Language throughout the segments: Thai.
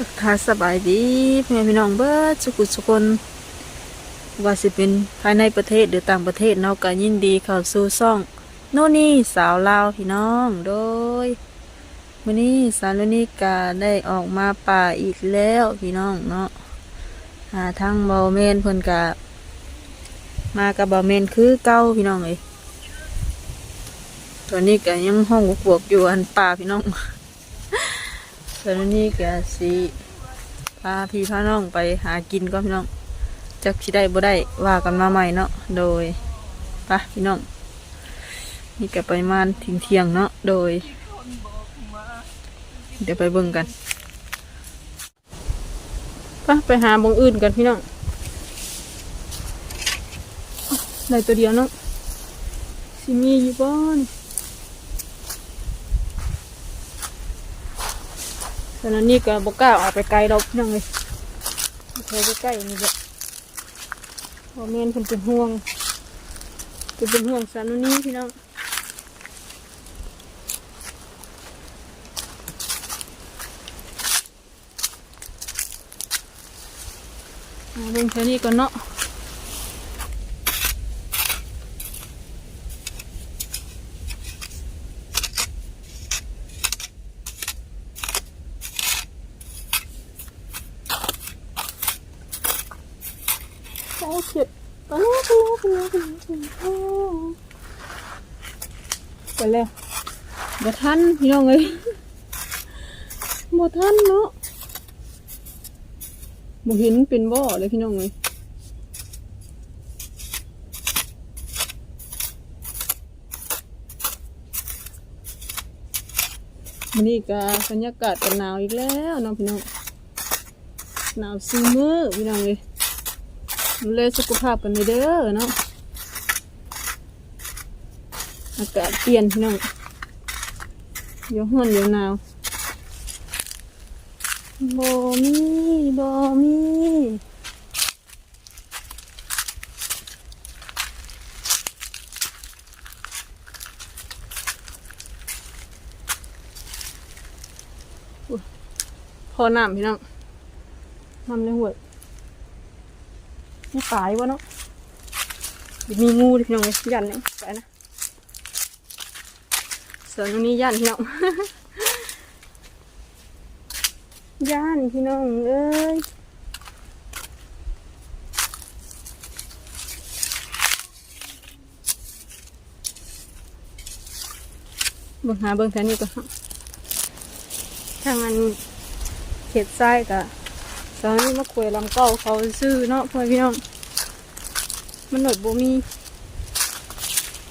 ทักทาสบายดีพ่อแม่พี่น้องเบิร์ดสุขุสุคนว่าสิเป็นภายในประเทศหรือต่างประเทศเนาะก็ยินดีเข้าสู่ซ่อง โน่นนี่สาวลาวพี่น้องโดยวันนี้สาวโน่นนี่ก็ได้ออกมาป่าอีกแล้วพี่น้องเนาะหาทางเบาเมนเพิ่นกะมากับเบาเมนคือเก้าพี่น้องเอ้ยตอนนี้ก็ยังห้องบวกอยู่อันป่าพี่น้อง ตอนนี้แกสิพาพี่พาน้องไปหากินก็พี่น้องจักสิได้บ่ได้ว่ากันมาใหม่เนาะโดยปะพี่น้องนี่ก็ไปมานทิ้งเที่ยงๆเนาะโดย เดี๋ยวไปเบิ่งกันปะไปหาบงอื่นกันพี่น้องได้ตัวเดียวเนาะสิมีอยู่บ้าน ตอนนั้นนี่ก็บกล้าออกไปไกลเราพี่น้องเลยแค่ใกล้ๆนี่แหละพอแม่นเพิ่นเป็นห่วงเพิ่นเป็นห่วงสานุนี้พี่น้องเอาเบิ่งแค่นี้ก่อนเนาะ เข็ดไปแล้วไปแล้วไปแล้วไปแล้วไปแล้วบ่ทันพี่น้องเอ้ยบ่ทันเนาะบ่เห็นเป็นบ่อเลยพี่น้องเอ้ยวันนี้ก็บรรยากาศก็หนาวอีกแล้วเนาะพี่น้องหนาวซึมือพี่น้องเอ้ย ดูแลสุขภาพกันเด้อเนาะอากาศเปลี่ยนพี่น้องเดี๋ยวห้อนเดี๋ยวหนาวบมีบมีอุ๊ยพอน้ำพี่น้องน้ำในหัว ไม่ตายวะเนาะมีงูดิพี่น้องเลยยันเนี่ยไปนะส่วนตรงนี้ยันพี่น้องยันพี่น้องเอ้ยเบิ่งหาเบิ่งแถวนี้ก่อนเนาะทางอันเขตทรายกับ ตอนนี้มาคุยลำเก้าเขาซื้อเนาะพ่อพี่น้องมันหนดบ่มี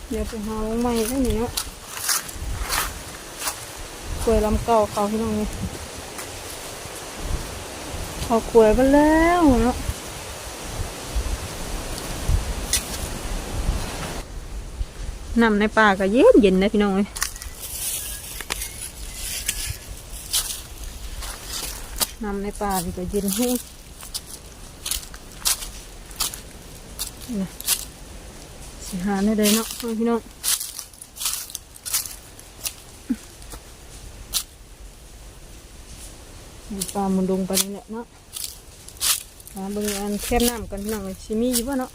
เดี๋ยวไปหาลงใหม่ได้หนิเนาะคุยลำเก้าเขาพี่น้องนี่เขาคุยไปแล้วเนาะน้ำในป่าก็เย็นเย็นนะพี่น้องเลย น้ำในป่านี่ก็เย็นให้สิหาได้เลยเนาะพี่น้องปลามันดงไปนี่แหละเนาะหาเบิ่งอันแคบน้ำกันพี่น้องชิมีอยู่บ่เนาะ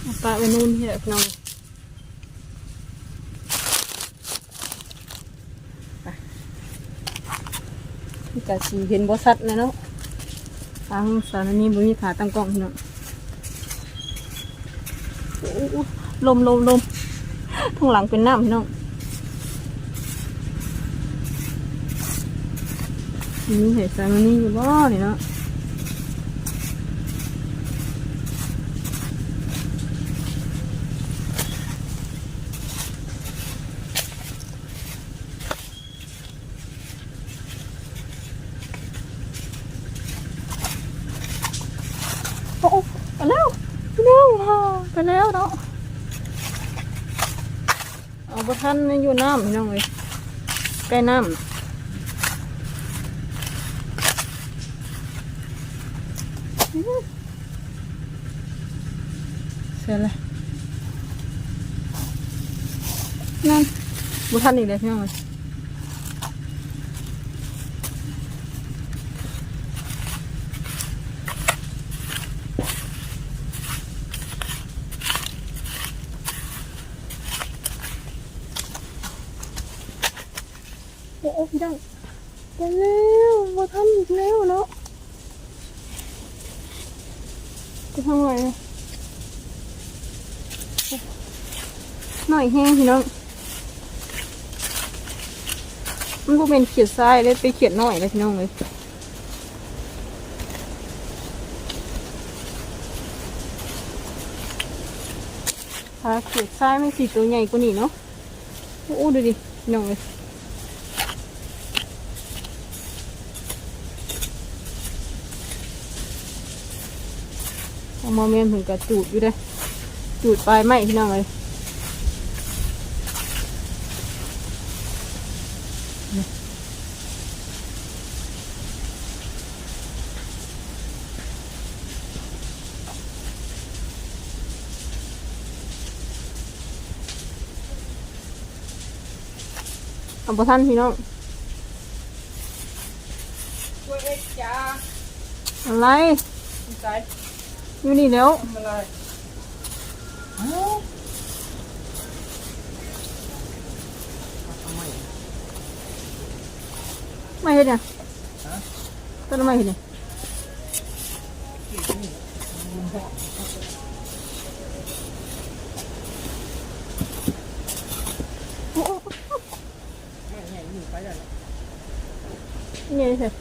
เอาปลาไปนู่นที่แหละพี่น้องไปกะสีเห็นบ่สัดเลยเนาะทางสารนี้บ่มีขาตั้งกล้องพี่น้องโอ้ลมลมลมทางหลังเป็นน้ำพี่น้องนี่เห็นสารนี้อยู่บ่นี่เนาะ โอ้ไปแล้วไปแล้วค่ะไปแล้วเนาะเอาประทันอยู่น้ำพี่น้องเลยใกล้น้ำเสร็จแล้วนั่นบุทันอีกเลยพี่น้องเลย พี่น้องไปแล้วบุทันอีกแล้วเนาะจะทำไงหน่อยแห้งพี่น้องมันก็เป็นเขียดทรายเลยไปเขียดหน่อยเลยพี่น้องเลยถ้าเขียดทรายไม่สีตัวใหญ่กว่านี้เนาะโอ้ดูดิน้องเลย เอามาเมนถึงกับจูดอยู่เลยจูดปลายไม้พี่น้องเลยเอาปท่านพี่น้องช่วยเอ็กจ้าอะไรคุณใจ อยู่นี่แล้วทำอะไรเอ้าทำไมไม่เห็นเนี่ยต้นไม้เห็นเนี่ยโอ้โอ้ไม่ไงหนีไปได้แล้ว นี่เถอะ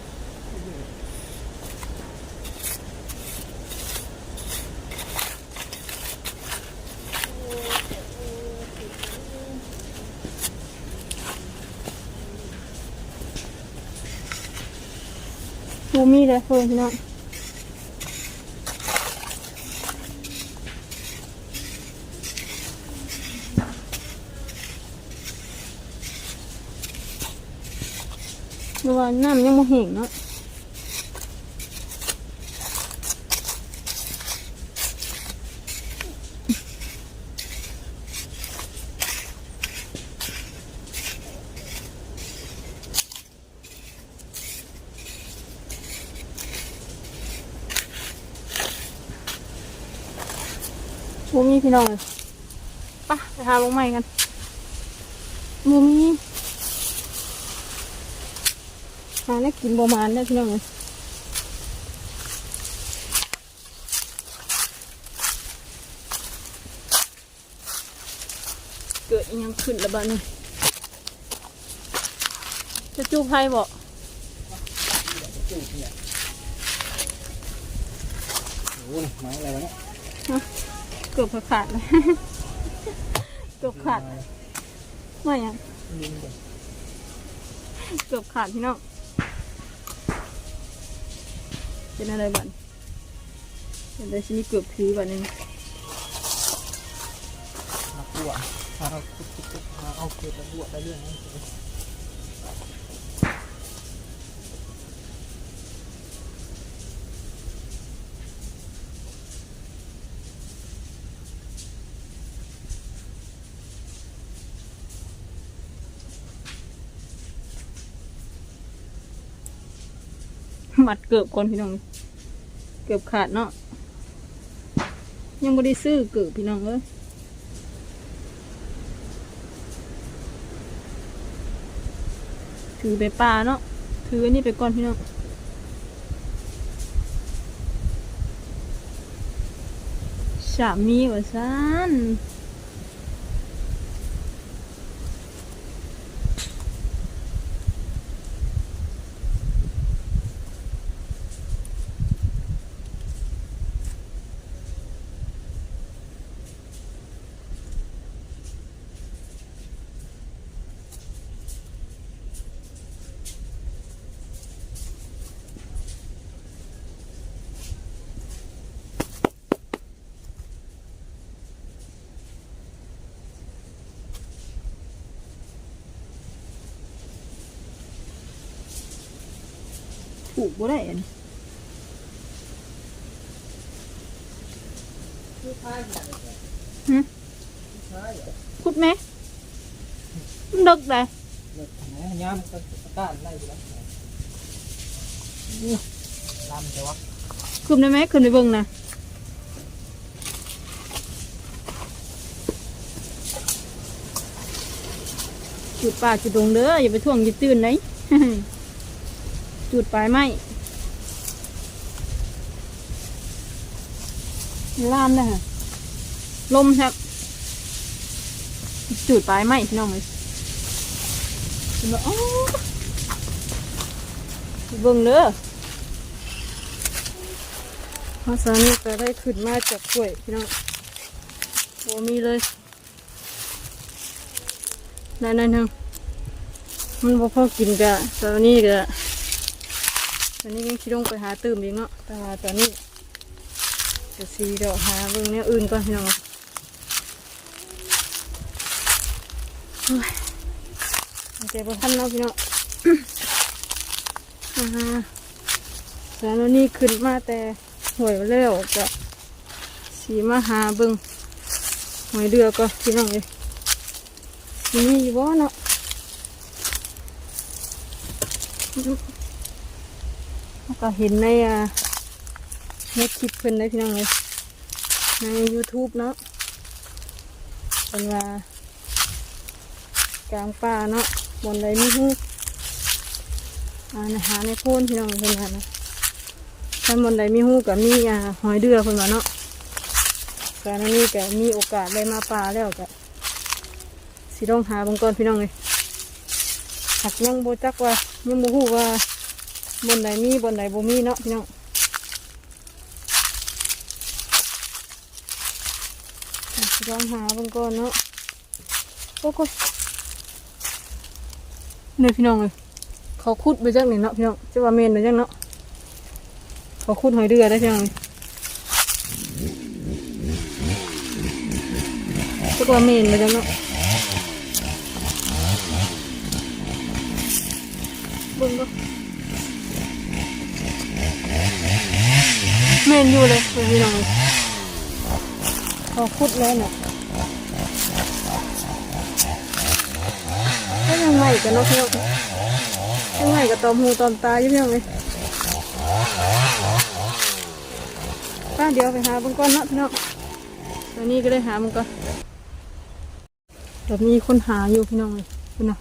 ดูมีเลยเพื่อนพี่น้องดูว่าน้ำยังโมเหงเนาะ พี่น้องเลยไปะไปหาลงใหม่กันบูมีหาได้กินประมาณได้อพี่น้องเลยเกิดอิหยังขึ้นแล้วบ้านี่จะจูบให้บอกจูบเนี่ยโอ้ยไม้อะไรวะเนี่ย เกือบขาดเลย เกือบขาดไม่ยังเกือบขาดพี่น้องเป็นอะไรบ้างเป็นอะไรชนิดเกือบคือบ้านนึงนักบวชถ้าเราเอาเกล็ดนักบวชได้เรื่องนั้ มัดเกือบก่อนพี่น้อง เกือบขาดเนาะ ยังไม่ได้ซื้อเกือบพี่น้องเอ้ยถือไปปลาเนาะ ถืออันนี้ไปก่อนพี่น้องสามีว่าซัน ผูกบ่ได้อันนี้คือท้ายอย่างไรหึท้ายอะขุดไหมมันดึกได้เลิกทำไมย้ำก็ก้านไล่ไปแล้วนี่ลำแต่ว่าขึ้นได้ไหมขึ้นไปเบิ่งนะจุดป่าจุดดงเด้ออย่าไปท่วงอย่าตื่นไหน จุดปลายไม้ล่ามได้ค่ะ ลมครับจุดปลายไม้พี่น้องเลยเบ่อ๋อเบิ่งเด้อภาษานี้จะได้ขึ้นมาจากกล้วยพี่น้องโอ้มีเลยนั่นนั่นนึงมันบ่พอกินกะตอนนี้กะ อนนี้ยังคิดลงไปหาตื่มอีกเนาะแต่ว่าตอนนี้จะสีเดี๋ยวหาเบิ่งแนวอื่นก่อนพี่น้องโอ้ยเอาใจบ่ทันเนาะพี่น้องอ่าแล้วนี่ขึ้นมาแต่หวยเร็วจะสีมาหาเบิงหวยเดือก็พี่น้องเลยมีอยู่บ่เนาะ ก็เห็นในอ่าในคลิปเพิ่นได้พี่น้องเลยใน YouTube เนาะเป็นว่ากลางป่าเนาะบนใดมีฮูกอ่าหาในโพนพี่น้องเพิ่นว่านะท่าบนใดมีหูกับมีอ่าหอยเดือคนว่าเนาะการนี้ก็มีโอกาสได้มาปลาแล้วก็สิต้องหาบางก่อนพี่น้องเลยหักยังโบจักว่ายังโบหูว่า บนใดมีบนใดโบมีเนาะพี่น้องอะสิต้องหาบางก่อนเนาะโอ้โหเนี่ยพี่น้องเลยเขาคุดไปจักนี่เนาะพี่น้องจะว่าเมนไปจักเนาะเขาขุดหอยเดือได้พียงก็ตัวเมนมาจังเนาะบึ้งก็ มนอยู่เลยพี่น้องเขาขุดแล้วเนี่ยก็ยังไงกันเนาะพี่น้องยังไงกับตอมหูตอมตาอยู่พี่น้องเลยป้าเดี๋ยวไปหาบิ่งก่อนเนาะพี่น้องตอนนี้ก็ได้หามันก่อนแบบมีคนหาอยู่พี่น้องเลยพี่น้อง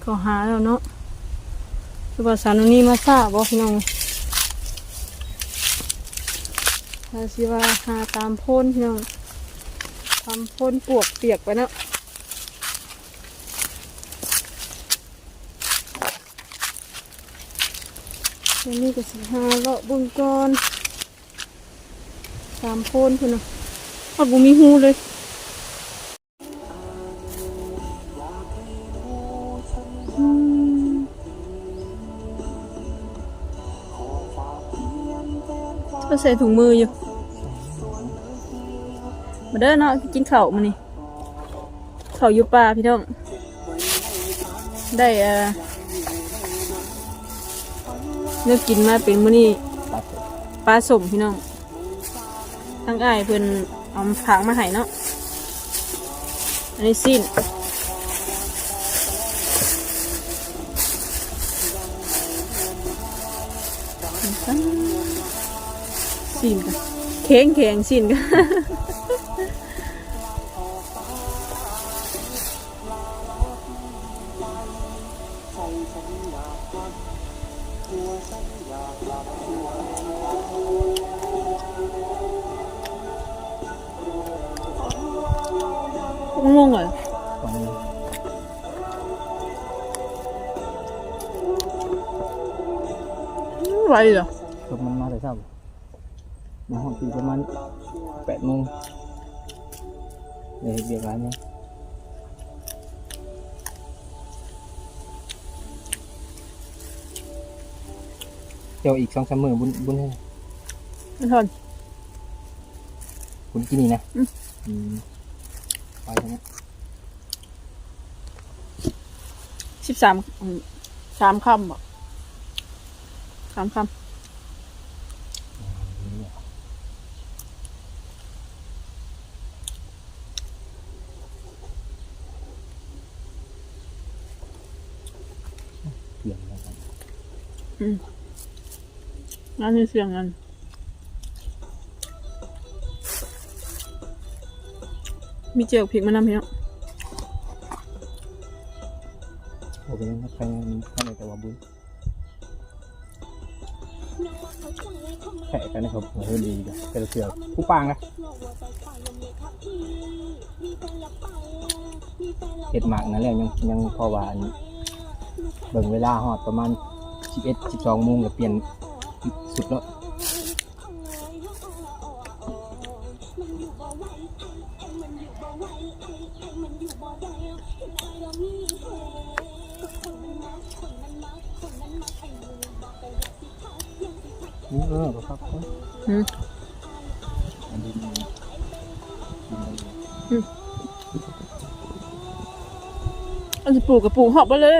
เขาหาแล้วเนาะคือว่าสารนี้มาทราบบ่พี่น้อง ถ้าสิว่าหาตามพ่นพี่น้องทำพ่นปวกเปียกไปเนาะตอนนี้ก็สิหาเลาะบุงก่อนตามโพนพุ่นะเอดบุมีหูเลย ใส่ถุงมืออยู่มาเด้อเนาะกินเข้ามานี่เข้าอยู่ป่าพี่น้อง ได้เอ่อเลือกกินมาเป็นมื้อนี้ปลาสมพี่น้องทั้งอ้ายเพิ่นเอาผักมาให้เนาะอันนี้สิ้น สิ้นกันแข็งแข็งสิ้นกันงงเหรอตอนนี้ไรเหรอ มาห้องปีประมาณแปดโมงเลยเบียกร้านเนี่ยเดี๋ยวอีกสองสามมือบุญบุญให้มันทนบุญกินนี่นะอืมอืมไปทางนี้สิบสามสามคำบ่สามคเปลี่ยนแล้วกันำงานนี้เสียงกันมีเจียวพริกมานำพี่น้องโอเป็นยังไงใครใครในแต่ว่าบุญแข่กันนะครับเฮ้ยดีจ้ะแต่ละเสือผู้ปางนะเห็ดหมากนั่นแหละยังยังพอหวานเบิ่งเวลาหอดประมาณ 11 12โมงก็เปลี่ยนสุดแล้วนี่เออครับอืมอันนี้มันกินได้เลยอันจะปลูกกับปลูกหอบไปเลย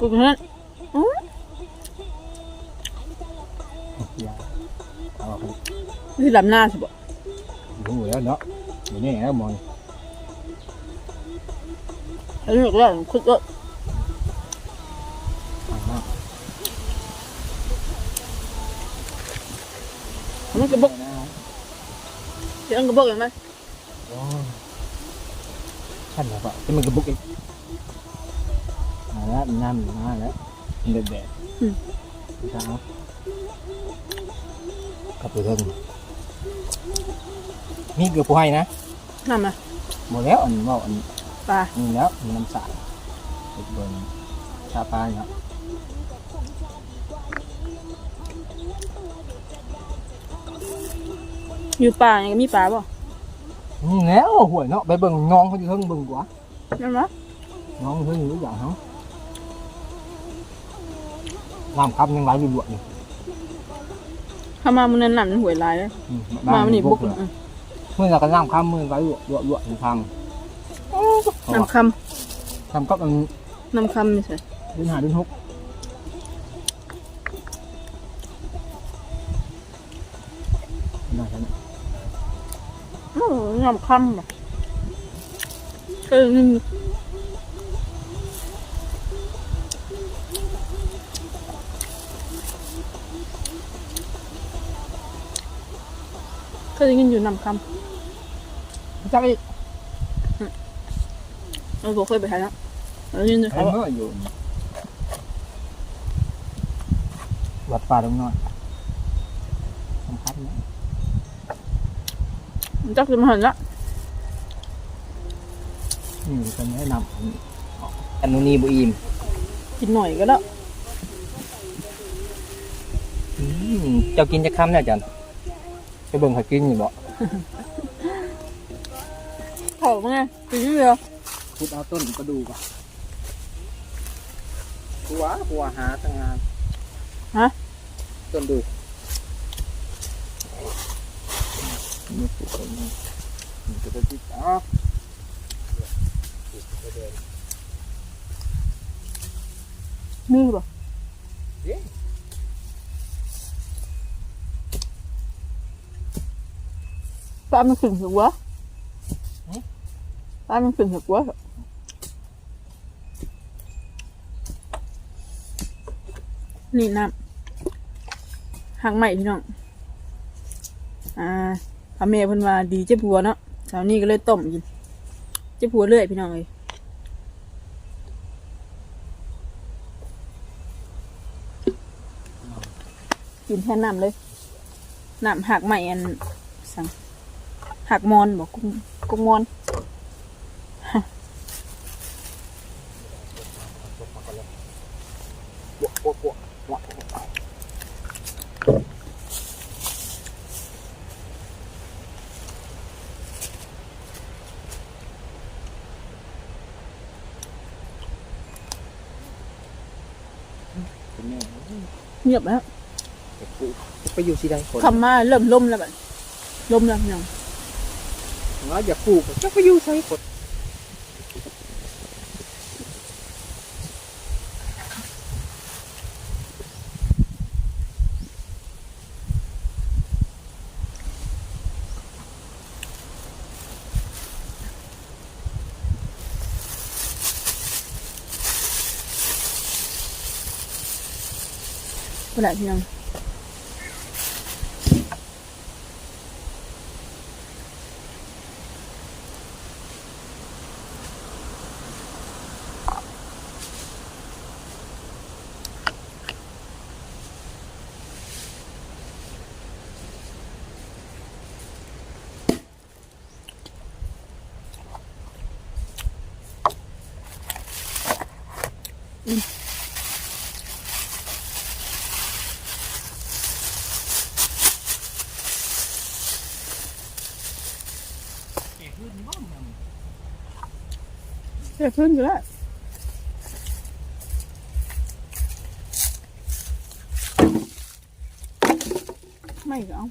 กแบบนั้นอื้อเอาเสียเอาไปที่ลำหน้าสิบ่รู้แล้วเนาะอยู่นี่แล้วมองอันนี้ก็ได้คุดก็ทางมากมันกระบอกนะเสียงกระบอกอย่างไรโอ้ขั้นแล้วปะจะมันกระบุกอีก มาแล้วน้ำมาแล้วเด็ดเด็ดเช้าขับไปเรื่องนี่เกือบผู้ให้นะน้ำนะหมดแล้วอันว่าอันปลานี่แล้วมีน้ำสาดเป็นเบนชาปลาเนี่ยอยู่ป่าอย่างมีปลาบ่นี่แล้วหวยเนาะไปเบิ่งน้องเขาอยู่เพิ่งเบิ่งกว่านั่นวะน้องเพิ่งรู้อย่างเขา น้ำครับยังไหลอยู่หลวดอยู่ถ้ามามันนั่นน้ำมันหวยลายเลยอืมามันนี่บุกเลยอืมเมื่อเราก็น้ำครับมือไหลหลวดหลวดหลวดทางน้ำคทำกับมันำน้ำคำนี่สิเดินหาเดินหกน่าจะเนี่ยอื้อน้ำคำบ่เออ นี่เคยได้ยินอยู่น้ำคจักอีกำเราบอกเคยไปหาแล้วเราได้ยินอยู่เห็เขานบอกเมื่ออยู่วัดป่าตรงน้อยสำคัญนะมันจักจะมาเห็นละนี่ก็แนะนำอันนู้นนี่บุอิมกินหน่อยก็แล้วอืมเจ้ากินจะค้ำเนี่ยจัน ไปเบิ่งเขากินอยู่บ่เขาไงกินเดียวพุดเอาต้นก็ดูก่อนหัวหัวหาตั้งงานฮะต้นดูนี่ปลูกตรงนี้มันจะได้ติดอ๋อมีบ่ ปลามันขึ้นหัวปลามันขึ้นหัวนี่น้ำหางใหม่พี่น้องอ่าพระเมย์เพิ่นว่าดีเจ็บหัวเนาะเช้านี้ก็เลยต้มกินเจ็บหัวเรื่อยพี่น้องเลยกินแค่น้ำเลยน้ำหักใหม่อัน หักมอนบอกกุ้งกุ้งมอนบวกบวกบวกบวกเป็นแม่เงียบแล้วไปปลูกไปอยู่ที่ใดคนคำมาเริ่มล่มแล้วแบบล่มแล้วพี่น้อง หาอย่าปูกจักไปอยู่ใส่กด不来听。 หละขึ้นอยู่แล้วไม่ก็เอา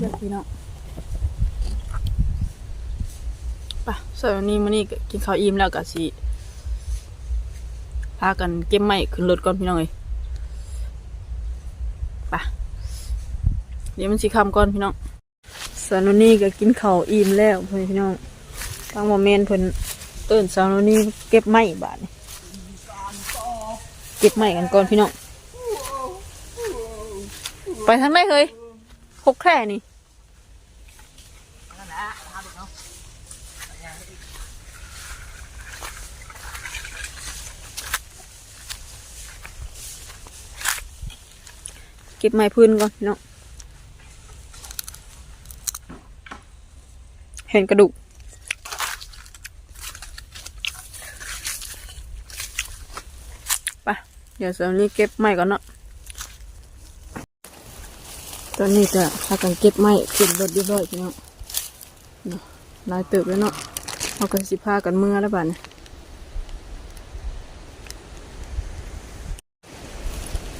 เด็กพี่น้องป่ะ ส่วนนี้มื้อนี้ก็กินข้าวอิ่มแล้วก็สิพากันเก็บไม้ขึ้นรถก่อนพี่น้องเอ้ยปะเดี๋ยวมันสิค่ำก่อนพี่น้องส่วนวันนี้ก็กินข้าวอิ่มแล้วพ่อแม่พี่น้องทางโมเมนเพิ่นเอิ้นสาวนนี้เก็บไม้บาดนี้เก็บไม้กันก่อนพี่น้อง ไปทางไหนเฮ้ยพกแค่นี่ เก็บไม้พื้นก่อนพี่น้องเห็นกระดูกไปเดี๋ยวสำนี้เก็บไม้ก่อนเนาะตอนนี้จะพากันเก็บไม้ขึ้นรถเรียบร้อยพี่น้องเนาะลายเติบแล้วเนาะเอากันสิพากันเมื่อแล้วบ้าน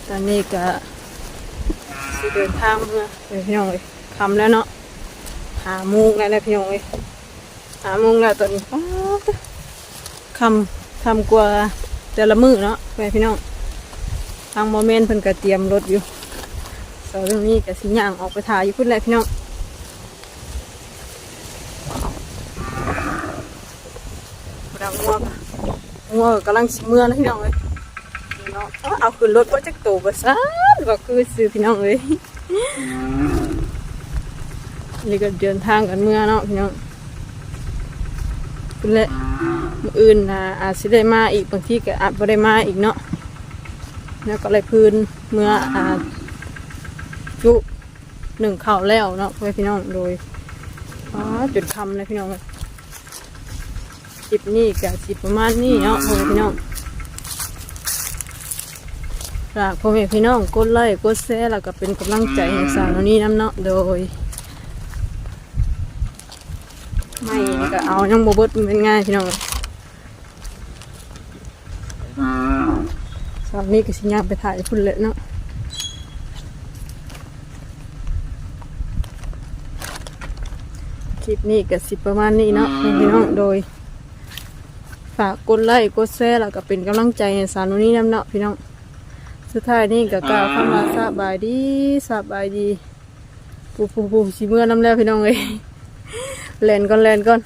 ตอนนี้ก็ สิเดินทางเมื่อไปพี่น้องเลยคำแล้วเนาะหาโมุงแล้วนะพี่น้องเลยหาโมุงแล้วตอนนี้ป๊าดคำคำกว่าแต่ละมือเนาะไปพี่น้องทางโมเมนต์เพิ่นก็เตรียมรถอยู่สาวเรื่องนี้ก็สิย่างออกไปถ่ายอยู่พุ่นแหละพี่น้องเรางัวกะงัวกำลังสิเมื่อนะพี่น้องเลยพี่น้อง เอาเอาขึ้นรถก็จะโตบซ่านก็คือซื้อพี่น้องเลยนี่ก็เดินทางกันเมื่อเนาะพี่น้องคุณเลยมื้ออื่นนะอาจสิได้มาอีกบางทีก็อาจบ่ได้มาอีกเนาะแล้วก็เลยพื้นเมื่ออาจุหนึ่งเข่าวแล้วเนาะเพื่อพี่น้องโดยอ๋อจุดคำเลยพี่น้องจิบนี่กับจิบประมาณนี้เนาะเพื่อพี่น้อง ฝากพ่อแม่พี่น้องกดไลค์กดแชร์แล้วก็เป็นกำลังใจให้สาวนี้น้ำเนาะโดย ไม่นี่ก็เอายังโบเบิดเป็นง่ายพี่น้องสาวนี้ก็สิย่างไปถ่ายพุ่นเลยเนาะคลิปนี้ก็สิประมาณนี้เนาะพี่น้องโดย ฝากกดไลค์กดแชร์แล้วก็เป็นกำลังใจให้สาวนี้น้ำเนาะพี่น้อง สุดท้ายนี่ก็กล่าวคำว่าสบายดีสบายดีปูปูปูชิเมื่อน้ำแล้วพี่น้องเอ้ยแลนก่อนแลนก่อน